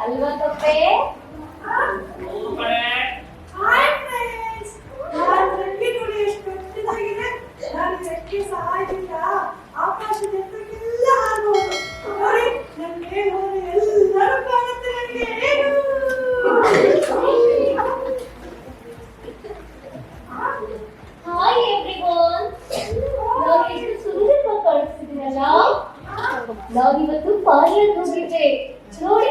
ಅಲ್ವಾ ಕಪ್ಪೆ hi friends ನಾನು ರೆಕ್ಕೆ ನೋಡಿ ಎಷ್ಟು ದೊಡ್ಡದಾಗಿದೆ ನಾನು ರೆಕ್ಕೆ ಸಹಾಯದಿಂದ ಆಕಾಶದ ಎತ್ತಕ್ಕೆಲ್ಲ ಹಾರಬಹುದು ನೋಡಿ ನನ್ನ ಮೇಲೆ ಹೋದ್ರೆ ಎಲ್ಲರೂ ಕಾಣುತ್ತೆ ನನಗೆ ಹಾಯ್ ಎವ್ರಿವನ್ ನಾವು ಎಷ್ಟು ಸುಂದರವಾಗಿ ಕಾಣಿಸ್ತಿದ್ದೀನಲ್ಲ ನಾವಿವತ್ತು ಪಾರ್ಲರ್ ಹೋಗಿದ್ದೆ ನೋಡಿ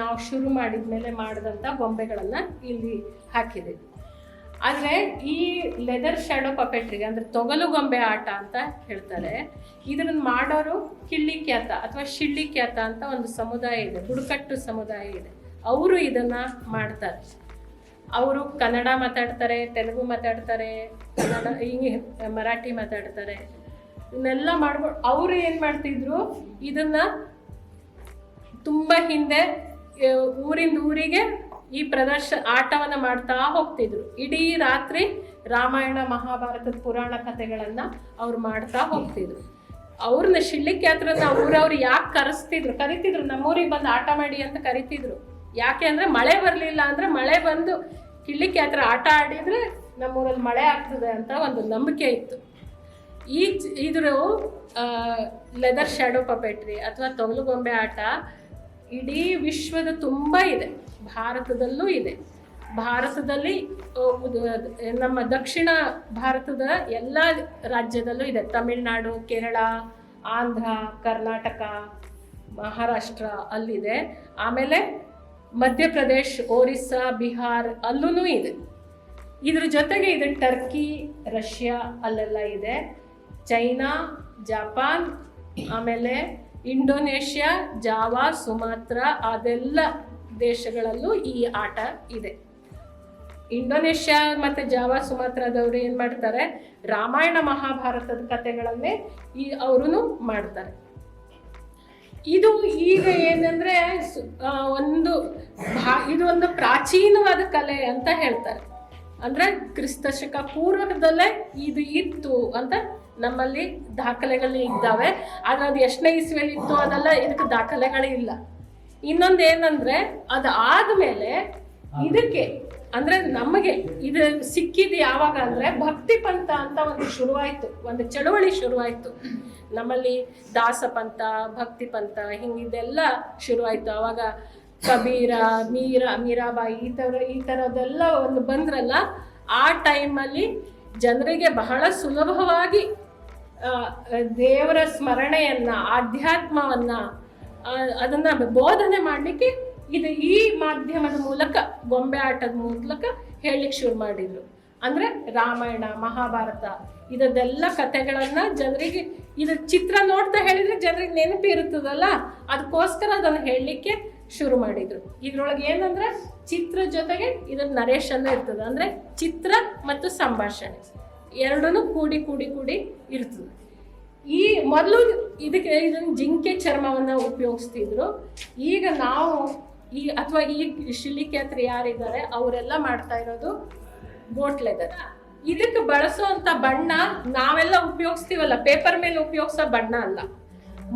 ನಾವು ಶುರು ಮಾಡಿದ ಮೇಲೆ ಮಾಡಿದಂಥ ಗೊಂಬೆಗಳನ್ನು ಇಲ್ಲಿ ಹಾಕಿದೆ ಆದರೆ ಈ ಲೆದರ್ ಶ್ಯಾಡೋ ಪಪೆಟ್ರಿಗೆ ಅಂದರೆ ತೊಗಲು ಗೊಂಬೆ ಆಟ ಅಂತ ಹೇಳ್ತಾರೆ, ಇದನ್ನ ಮಾಡೋರು ಕಿಳ್ಳಿಕ್ಯಾತ ಅಥವಾ ಶಿಳ್ಳಿ ಖ್ಯಾತ ಅಂತ ಒಂದು ಸಮುದಾಯ ಇದೆ, ಬುಡಕಟ್ಟು ಸಮುದಾಯ ಇದೆ. ಅವರು ಇದನ್ನು ಮಾಡ್ತಾರೆ. ಅವರು ಕನ್ನಡ ಮಾತಾಡ್ತಾರೆ, ತೆಲುಗು ಮಾತಾಡ್ತಾರೆ, ಕನ್ನಡ ಹಿಂಗೆ ಮರಾಠಿ ಮಾತಾಡ್ತಾರೆ. ಇವನ್ನೆಲ್ಲ ಮಾಡ್ಬೋದು ಅವರು ಏನು ಮಾಡ್ತಿದ್ರು, ಇದನ್ನು ತುಂಬ ಹಿಂದೆ ಊರಿಂದ ಊರಿಗೆ ಈ ಪ್ರದರ್ಶ ಆಟವನ್ನು ಮಾಡ್ತಾ ಹೋಗ್ತಿದ್ರು. ಇಡೀ ರಾತ್ರಿ ರಾಮಾಯಣ, ಮಹಾಭಾರತದ ಪುರಾಣ ಕಥೆಗಳನ್ನು ಅವ್ರು ಮಾಡ್ತಾ ಹೋಗ್ತಿದ್ರು. ಅವ್ರನ್ನ ಶಿಳ್ಳಿಕ್ಕೆ ಹತ್ರ ಊರವ್ರು ಯಾಕೆ ಕರೆಸ್ತಿದ್ರು? ಕರಿತಿದ್ರು, ನಮ್ಮೂರಿಗೆ ಬಂದು ಆಟ ಮಾಡಿ ಅಂತ ಕರಿತಿದ್ರು. ಯಾಕೆ ಅಂದರೆ ಮಳೆ ಬರಲಿಲ್ಲ ಅಂದರೆ ಮಳೆ ಬಂದು ಕಿಳ್ಳಿಕ್ಕೆ ಹತ್ರ ಆಟ ಆಡಿದರೆ ನಮ್ಮೂರಲ್ಲಿ ಮಳೆ ಆಗ್ತದೆ ಅಂತ ಒಂದು ನಂಬಿಕೆ ಇತ್ತು. ಈ ಇದ್ರ ಲೆದರ್ ಶ್ಯಾಡೋ ಪಪೆಟ್ರಿ ಅಥವಾ ತೊಗಲುಗೊಂಬೆ ಆಟ ಇಡೀ ವಿಶ್ವದ ತುಂಬ ಇದೆ. ಭಾರತದಲ್ಲೂ ಇದೆ. ಭಾರತದಲ್ಲಿ ನಮ್ಮ ದಕ್ಷಿಣ ಭಾರತದ ಎಲ್ಲ ರಾಜ್ಯದಲ್ಲೂ ಇದೆ. ತಮಿಳುನಾಡು, ಕೇರಳ, ಆಂಧ್ರ, ಕರ್ನಾಟಕ, ಮಹಾರಾಷ್ಟ್ರ ಅಲ್ಲಿದೆ. ಆಮೇಲೆ ಮಧ್ಯಪ್ರದೇಶ್, ಒರಿಸ್ಸಾ, ಬಿಹಾರ್ ಅಲ್ಲೂ ಇದೆ. ಇದ್ರ ಜೊತೆಗೆ ಇದು ಟರ್ಕಿ, ರಷ್ಯಾ ಅಲ್ಲೆಲ್ಲ ಇದೆ. ಚೈನಾ, ಜಪಾನ್, ಆಮೇಲೆ ಇಂಡೋನೇಷ್ಯಾ, ಜಾವಾ, ಸುಮಾತ್ರ, ಅದೆಲ್ಲ ದೇಶಗಳಲ್ಲೂ ಈ ಆಟ ಇದೆ. ಇಂಡೋನೇಷ್ಯಾ ಮತ್ತು ಜಾವಾ, ಸುಮಾತ್ರದವರು ಏನು ಮಾಡ್ತಾರೆ? ರಾಮಾಯಣ ಮಹಾಭಾರತದ ಕಥೆಗಳನ್ನೇ ಈ ಅವರು ಮಾಡ್ತಾರೆ. ಇದು ಈಗ ಏನಂದ್ರೆ ಒಂದು ಇದು ಒಂದು ಪ್ರಾಚೀನವಾದ ಕಲೆ ಅಂತ ಹೇಳ್ತಾರೆ. ಅಂದ್ರೆ ಕ್ರಿಸ್ತಶಕ ಪೂರ್ವದಲ್ಲೇ ಇದು ಇತ್ತು ಅಂತ ನಮ್ಮಲ್ಲಿ ದಾಖಲೆಗಳು ಇದ್ದಾವೆ. ಆದ್ರೆ ಅದು ಎಷ್ಟನೇ ಇಸ್ವಿಯಲ್ಲಿ ಇತ್ತು ಅದೆಲ್ಲ ಇದಕ್ಕೆ ದಾಖಲೆಗಳೇ ಇಲ್ಲ. ಇನ್ನೊಂದು ಏನಂದ್ರೆ ಅದು ಆದಮೇಲೆ ಇದಕ್ಕೆ ಅಂದ್ರೆ ನಮಗೆ ಇದು ಸಿಕ್ಕಿದ್ದು ಯಾವಾಗ ಅಂದ್ರೆ ಭಕ್ತಿ ಪಂಥ ಅಂತ ಒಂದು ಶುರುವಾಯಿತು. ಒಂದು ಚಳುವಳಿ ಶುರುವಾಯಿತು. ನಮ್ಮಲ್ಲಿ ದಾಸ ಪಂಥ, ಭಕ್ತಿ ಪಂಥ ಹಿಂಗಿದೆಲ್ಲ ಶುರುವಾಯಿತು. ಅವಾಗ ಕಬೀರ, ಮೀರಾ, ಮೀರಾಬಾಯಿ ಈ ಥರ, ಈ ಥರದ್ದೆಲ್ಲ ಒಂದು ಬಂದ್ರಲ್ಲ, ಆ ಟೈಮಲ್ಲಿ ಜನರಿಗೆ ಬಹಳ ಸುಲಭವಾಗಿ ದೇವರ ಸ್ಮರಣೆಯನ್ನ, ಆಧ್ಯಾತ್ಮವನ್ನ ಅದನ್ನ ಬೋಧನೆ ಮಾಡಲಿಕ್ಕೆ ಇದು ಈ ಮಾಧ್ಯಮದ ಮೂಲಕ, ಗೊಂಬೆ ಆಟದ ಮೂಲಕ ಹೇಳಲಿಕ್ಕೆ ಶುರು ಮಾಡಿದ್ರು. ಅಂದ್ರೆ ರಾಮಾಯಣ, ಮಹಾಭಾರತ ಇದೆಲ್ಲ ಕಥೆಗಳನ್ನ ಜನರಿಗೆ, ಇದು ಚಿತ್ರ ನೋಡ್ತಾ ಹೇಳಿದ್ರೆ ಜನರಿಗೆ ನೆನಪು ಇರುತ್ತದಲ್ಲ? ಅದಕ್ಕೋಸ್ಕರ ಅದನ್ನು ಹೇಳಲಿಕ್ಕೆ ಶುರು ಮಾಡಿದ್ರು. ಇದ್ರೊಳಗೆ ಏನಂದ್ರೆ ಚಿತ್ರ ಜೊತೆಗೆ ಇದರ ನರೇಶನ್ ಇರ್ತದೆ. ಅಂದ್ರೆ ಚಿತ್ರ ಮತ್ತು ಸಂಭಾಷಣೆ. ಎರಡೂ ಕೂಡಿ ಕೂಡಿ ಕೂಡಿ ಇರ್ತದೆ. ಈ ಮೊದಲು ಇದಕ್ಕೆ ಇದನ್ನು ಜಿಂಕೆ ಚರ್ಮವನ್ನು ಉಪಯೋಗಿಸ್ತಿದ್ರು. ಈಗ ನಾವು ಈ ಅಥವಾ ಈ ಶಿಲಿಕೆತ್ರ ಯಾರಿದ್ದಾರೆ, ಅವರೆಲ್ಲ ಮಾಡ್ತಾ ಇರೋದು ಬೋಟ್ ಲೆದರ್ ಇದಕ್ಕೆ ಬಳಸುವಂಥ ಬಣ್ಣ ನಾವೆಲ್ಲ ಉಪಯೋಗಿಸ್ತೀವಲ್ಲ, ಪೇಪರ್ ಮೇಲೆ ಉಪಯೋಗಿಸೋ ಬಣ್ಣ ಅಲ್ಲ.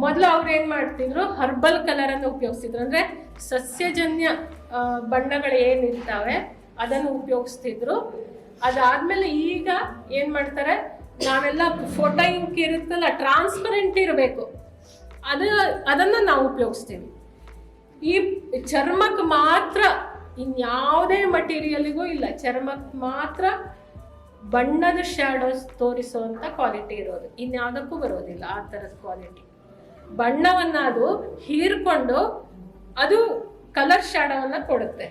ಮೊದಲು ಅವ್ರು ಏನು ಮಾಡ್ತಿದ್ರು, ಹರ್ಬಲ್ ಕಲರನ್ನು ಉಪಯೋಗಿಸ್ತಿದ್ರು. ಅಂದ್ರೆ ಸಸ್ಯಜನ್ಯ ಬಣ್ಣಗಳು ಏನಿರ್ತಾವೆ ಅದನ್ನು ಉಪಯೋಗಿಸ್ತಿದ್ರು. ಅದಾದ್ಮೇಲೆ ಈಗ ಏನ್ ಮಾಡ್ತಾರೆ? ನಾವೆಲ್ಲ ಫೋಟೋ ಇಂಕ್ ಇರುತ್ತಲ್ಲ ಟ್ರಾನ್ಸ್ಪರೆಂಟ್ ಇರಬೇಕು. ಅದು, ಅದನ್ನ ನಾವು ಉಪಯೋಗಿಸ್ತೀವಿ. ಈ ಚರ್ಮಕ್ಕೆ ಮಾತ್ರ ಇನ್ಯಾವುದೇ ಮಟೀರಿಯಲ್ಗೂ ಇಲ್ಲ. ಚರ್ಮಕ್ಕೆ ಮಾತ್ರ ಬಣ್ಣದ ಶ್ಯಾಡೋಸ್ ತೋರಿಸುವಂಥ ಕ್ವಾಲಿಟಿ ಇರೋದು. ಇನ್ಯಾವುದಕ್ಕೂ ಬರೋದಿಲ್ಲ ಆ ಥರದ ಕ್ವಾಲಿಟಿ ಬಣ್ಣವನ್ನು ಅದು ಹೀರ್ಕೊಂಡು ಅದು ಕಲರ್ ಶ್ಯಾಡೋವನ್ನು ಕೊಡುತ್ತೆ.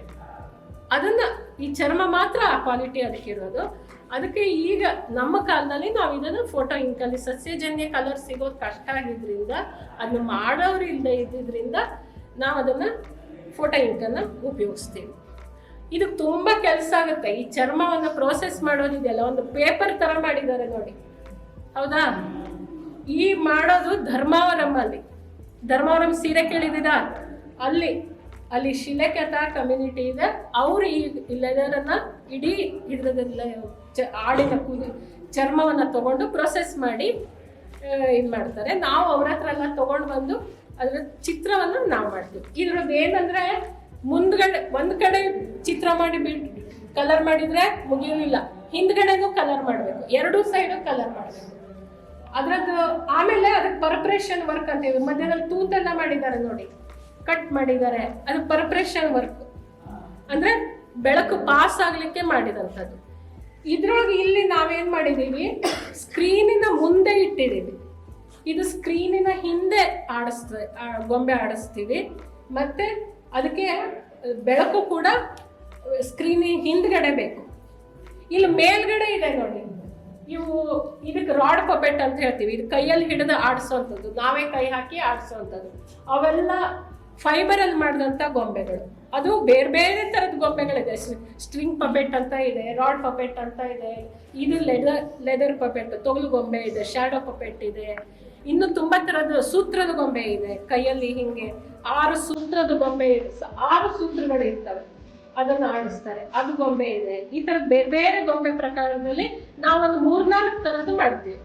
ಅದನ್ನ ಈ ಚರ್ಮ ಮಾತ್ರ ಆ ಕ್ವಾಲಿಟಿ ಅದಕ್ಕಿರೋದು ಅದಕ್ಕೆ ಈಗ ನಮ್ಮ ಕಾಲದಲ್ಲಿ ನಾವು ಇದನ್ನು ಫೋಟೋ ಇಂಕಲ್ಲಿ ಸಸ್ಯಜನ್ಯ ಕಲರ್ ಸಿಗೋದು ಕಷ್ಟ ಆಗಿದ್ರಿಂದ ಅದನ್ನ ಮಾಡೋರು ಇಲ್ಲದೆ ಇದ್ದಿದ್ರಿಂದ ನಾವು ಅದನ್ನು ಫೋಟೋ ಇಂಕನ್ನು ಉಪಯೋಗಿಸ್ತೀವಿ. ಇದು ತುಂಬ ಕೆಲಸ ಆಗುತ್ತೆ. ಈ ಚರ್ಮವನ್ನು ಪ್ರೋಸೆಸ್ ಮಾಡೋದಿದೆಯಲ್ಲ ಒಂದು ಪೇಪರ್ ಥರ ಮಾಡಿದ್ದಾರೆ ನೋಡಿ. ಹೌದಾ? ಈ ಮಾಡೋದು ಧರ್ಮಾವರಮಲ್ಲಿ ಧರ್ಮಾವರಂ ಸೀರೆ ಕೇಳಿದ್ದೀರಾ? ಅಲ್ಲಿ ಅಲ್ಲಿ ಶಿಲೆಕೆತ ಕಮ್ಯುನಿಟಿ ಇದೆ. ಅವರು ಈ ಲೆದರನ್ನ ಇಡೀ ಇದ್ರದೆಲ್ಲ ಚ ಆಡಿನ ಕೂದಲು ಚರ್ಮವನ್ನು ತಗೊಂಡು ಪ್ರೊಸೆಸ್ ಮಾಡಿ ಇದು ಮಾಡ್ತಾರೆ. ನಾವು ಅವ್ರ ಹತ್ರ ಎಲ್ಲ ತೊಗೊಂಡು ಬಂದು ಅದರ ಚಿತ್ರವನ್ನು ನಾವು ಮಾಡ್ತೀವಿ. ಇದ್ರದ್ದು ಏನಂದ್ರೆ ಮುಂದ್ಗಡೆ, ಒಂದು ಕಡೆ ಚಿತ್ರ ಮಾಡಿ ಬಿಡ್ ಕಲರ್ ಮಾಡಿದ್ರೆ ಮುಗಿಯೋದಿಲ್ಲ. ಹಿಂದ್ಗಡೆನೂ ಕಲರ್ ಮಾಡಬೇಕು. ಎರಡೂ ಸೈಡು ಕಲರ್ ಮಾಡಬೇಕು. ಅದ್ರದ್ದು ಆಮೇಲೆ ಅದಕ್ಕೆ ಪರ್ಪ್ರೇಷನ್ ವರ್ಕ್ ಅಂತೀವಿ. ಮಧ್ಯದಲ್ಲಿ ತೂತೆಲ್ಲ ಮಾಡಿದ್ದಾರೆ ನೋಡಿ. ಕಟ್ ಮಾಡಿದ್ದಾರೆ. ಅದು ಪರ್ಪ್ರೇಷನ್ ವರ್ಕ್ ಅಂದ್ರೆ ಬೆಳಕು ಪಾಸ್ ಆಗಲಿಕ್ಕೆ ಮಾಡಿದಂಥದ್ದು ಇದ್ರೊಳಗೆ ಇಲ್ಲಿ ನಾವೇನು ಮಾಡಿದೀವಿ? ಸ್ಕ್ರೀನಿನ ಮುಂದೆ ಇಟ್ಟಿದ್ದೀವಿ ಇದು ಸ್ಕ್ರೀನಿನ ಹಿಂದೆ ಆಡಿಸ್ತದೆ ಗೊಂಬೆ ಆಡಿಸ್ತೀವಿ. ಮತ್ತೆ ಅದಕ್ಕೆ ಬೆಳಕು ಕೂಡ ಸ್ಕ್ರೀನಿನ ಹಿಂದ್ಗಡೆ ಬೇಕು. ಇಲ್ಲಿ ಮೇಲ್ಗಡೆ ಇದೆ ನೋಡಿ. ಇವು ಇದಕ್ಕೆ ರಾಡ್ ಪಪೆಟ್ ಅಂತ ಹೇಳ್ತೀವಿ. ಇದು ಕೈಯಲ್ಲಿ ಹಿಡಿದು ಆಡಿಸೋವಂಥದ್ದು. ನಾವೇ ಕೈ ಹಾಕಿ ಆಡಿಸೋವಂಥದ್ದು. ಅವೆಲ್ಲ ಫೈಬರಲ್ಲಿ ಮಾಡಿದಂಥ ಗೊಂಬೆಗಳು. ಅದು ಬೇರೆ ಬೇರೆ ಥರದ ಗೊಂಬೆಗಳಿದೆ ಸ್ಟ್ರಿಂಗ್ ಪಪೆಟ್ ಅಂತ ಇದೆ, ರಾಡ್ ಪಪೆಟ್ ಅಂತ ಇದೆ, ಇದು ಲೆದರ್ ಲೆದರ್ ಪಪೆಟ್, ತೊಗಲು ಗೊಂಬೆ ಇದೆ, ಶ್ಯಾಡೋ ಪಪೆಟ್ ಇದೆ. ಇನ್ನು ತುಂಬಾ ಥರದ ಸೂತ್ರದ ಗೊಂಬೆ ಇದೆ, ಕೈಯಲ್ಲಿ ಹಿಂಗೆ ಆರು ಸೂತ್ರದ ಗೊಂಬೆ ಇದೆ. ಆರು ಸೂತ್ರಗಳು ಇರ್ತವೆ. ಅದನ್ನು ಆಡಿಸ್ತಾರೆ. ಅದು ಗೊಂಬೆ ಇದೆ. ಈ ಥರದ ಬೇರೆ ಬೇರೆ ಗೊಂಬೆ ಪ್ರಕಾರದಲ್ಲಿ ನಾವೊಂದು ಮೂರ್ನಾಲ್ಕು ಥರದ್ದು ಮಾಡ್ತೀವಿ.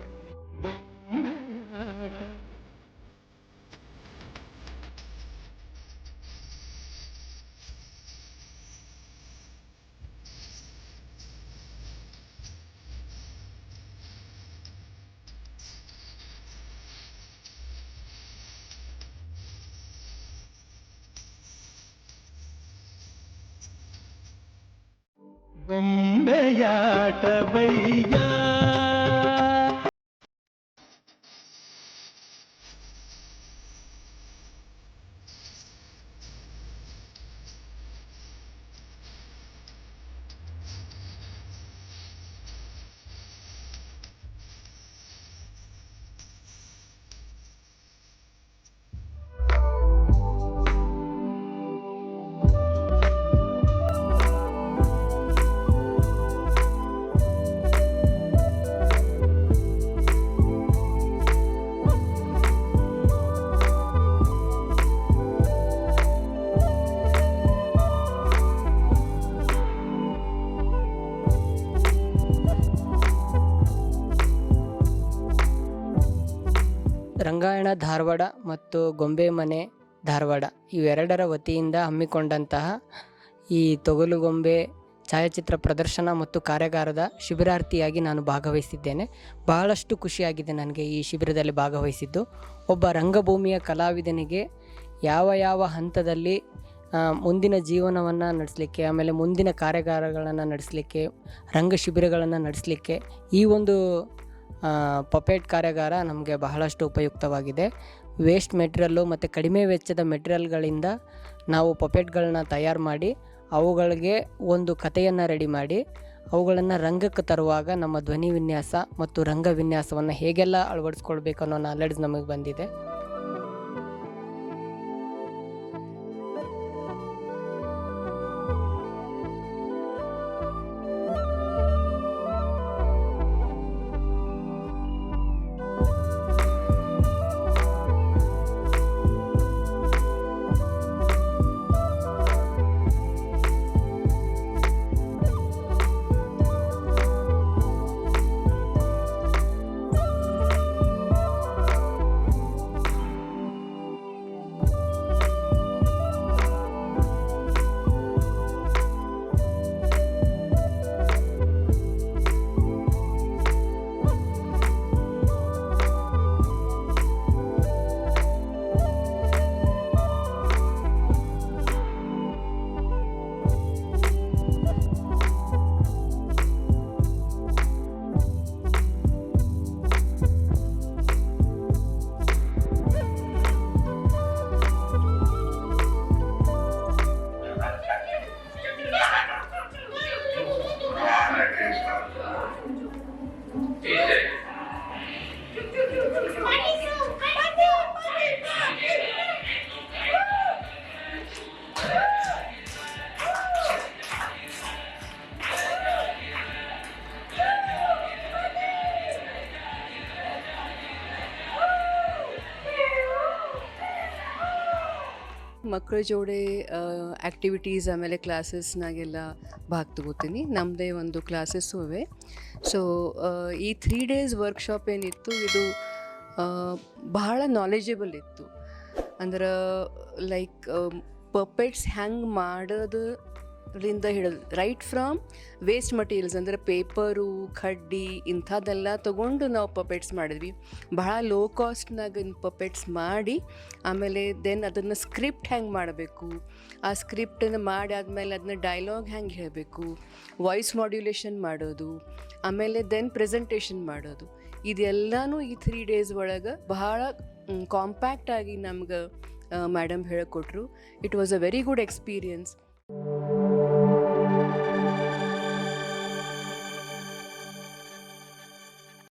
விளையாட்ட வையா ರಂಗಾಯಣ ಧಾರವಾಡ ಮತ್ತು ಗೊಂಬೆ ಮನೆ ಧಾರವಾಡ ಇವೆರಡರ ವತಿಯಿಂದ ಹಮ್ಮಿಕೊಂಡಂತಹ ಈ ತೊಗಲು ಗೊಂಬೆ ಛಾಯಾಚಿತ್ರ ಪ್ರದರ್ಶನ ಮತ್ತು ಕಾರ್ಯಾಗಾರದ ಶಿಬಿರಾರ್ಥಿಯಾಗಿ ನಾನು ಭಾಗವಹಿಸಿದ್ದೇನೆ. ಬಹಳಷ್ಟು ಖುಷಿಯಾಗಿದೆ ನನಗೆ ಈ ಶಿಬಿರದಲ್ಲಿ ಭಾಗವಹಿಸಿದ್ದು. ಒಬ್ಬ ರಂಗಭೂಮಿಯ ಕಲಾವಿದನಿಗೆ ಯಾವ ಯಾವ ಹಂತದಲ್ಲಿ ಮುಂದಿನ ಜೀವನವನ್ನು ನಡೆಸಲಿಕ್ಕೆ, ಆಮೇಲೆ ಮುಂದಿನ ಕಾರ್ಯಾಗಾರಗಳನ್ನು ನಡೆಸಲಿಕ್ಕೆ ರಂಗ ಶಿಬಿರಗಳನ್ನು ನಡೆಸಲಿಕ್ಕೆ ಈ ಒಂದು ಪಪೇಟ್ ಕಾರ್ಯಾಗಾರ ನಮಗೆ ಬಹಳಷ್ಟು ಉಪಯುಕ್ತವಾಗಿದೆ. ವೇಸ್ಟ್ ಮೆಟೀರಿಯಲ್ಲು ಮತ್ತು ಕಡಿಮೆ ವೆಚ್ಚದ ಮೆಟೀರಿಯಲ್ಗಳಿಂದ ನಾವು ಪಪೇಟ್ಗಳನ್ನ ತಯಾರು ಮಾಡಿ, ಅವುಗಳಿಗೆ ಒಂದು ಕಥೆಯನ್ನು ರೆಡಿ ಮಾಡಿ, ಅವುಗಳನ್ನು ರಂಗಕ್ಕೆ ತರುವಾಗ ನಮ್ಮ ಧ್ವನಿ ವಿನ್ಯಾಸ ಮತ್ತು ರಂಗ ವಿನ್ಯಾಸವನ್ನು ಹೇಗೆಲ್ಲ ಅಳವಡಿಸ್ಕೊಳ್ಬೇಕು ಅನ್ನೋ ನಾಲೆಡ್ಜ್ ನಮಗೆ ಬಂದಿದೆ. ಮಕ್ಕಳ ಜೋಡೆ ಆ್ಯಕ್ಟಿವಿಟೀಸ್ ಆಮೇಲೆ ಕ್ಲಾಸಸ್ನಾಗೆಲ್ಲ ಭಾಗ ತಗೋತೀನಿ ನಮ್ಮದೇ ಒಂದು ಕ್ಲಾಸಸ್ಸು ಇವೆ ಸೊ ಈ ತ್ರೀ ಡೇಸ್ ವರ್ಕ್ಶಾಪ್ ಏನಿತ್ತು, ಇದು ಬಹಳ ನಾಲೆಜಬಲ್ ಇತ್ತು. ಅಂದ್ರೆ ಲೈಕ್ ಪಪೆಟ್ಸ್ ಹ್ಯಾಂಗೆ ಮಾಡೋದು ರಿಂದ ಹಿಡಿದು ರೈಟ್ ಫ್ರಮ್ ವೇಸ್ಟ್ ಮಟೀರಿಯಲ್ಸ್ ಅಂದರೆ ಪೇಪರು ಕಡ್ಡಿ ಇಂಥದ್ದೆಲ್ಲ ತೊಗೊಂಡು ನಾವು ಪಪೆಟ್ಸ್ ಮಾಡಿದ್ವಿ. ಬಹಳ ಲೋ ಕಾಸ್ಟ್ನಾಗ ಪಪೆಟ್ಸ್ ಮಾಡಿ, ಆಮೇಲೆ ದೆನ್ ಅದನ್ನು ಸ್ಕ್ರಿಪ್ಟ್ ಹೆಂಗೆ ಮಾಡಬೇಕು? ಆ ಸ್ಕ್ರಿಪ್ಟನ್ನು ಮಾಡಿ ಆದಮೇಲೆ ಅದನ್ನ ಡೈಲಾಗ್ ಹೆಂಗೆ ಹೇಳಬೇಕು? ವಾಯ್ಸ್ ಮಾಡ್ಯುಲೇಷನ್ ಮಾಡೋದು, ಆಮೇಲೆ ದೆನ್ ಪ್ರೆಸೆಂಟೇಷನ್ ಮಾಡೋದು. ಇದೆಲ್ಲನೂ ಈ ತ್ರೀ ಡೇಸ್ ಒಳಗೆ ಬಹಳ ಕಾಂಪ್ಯಾಕ್ಟಾಗಿ ನಮ್ಗೆ ಮೇಡಮ್ ಹೇಳಿಕೊಟ್ರು. It was a very good experience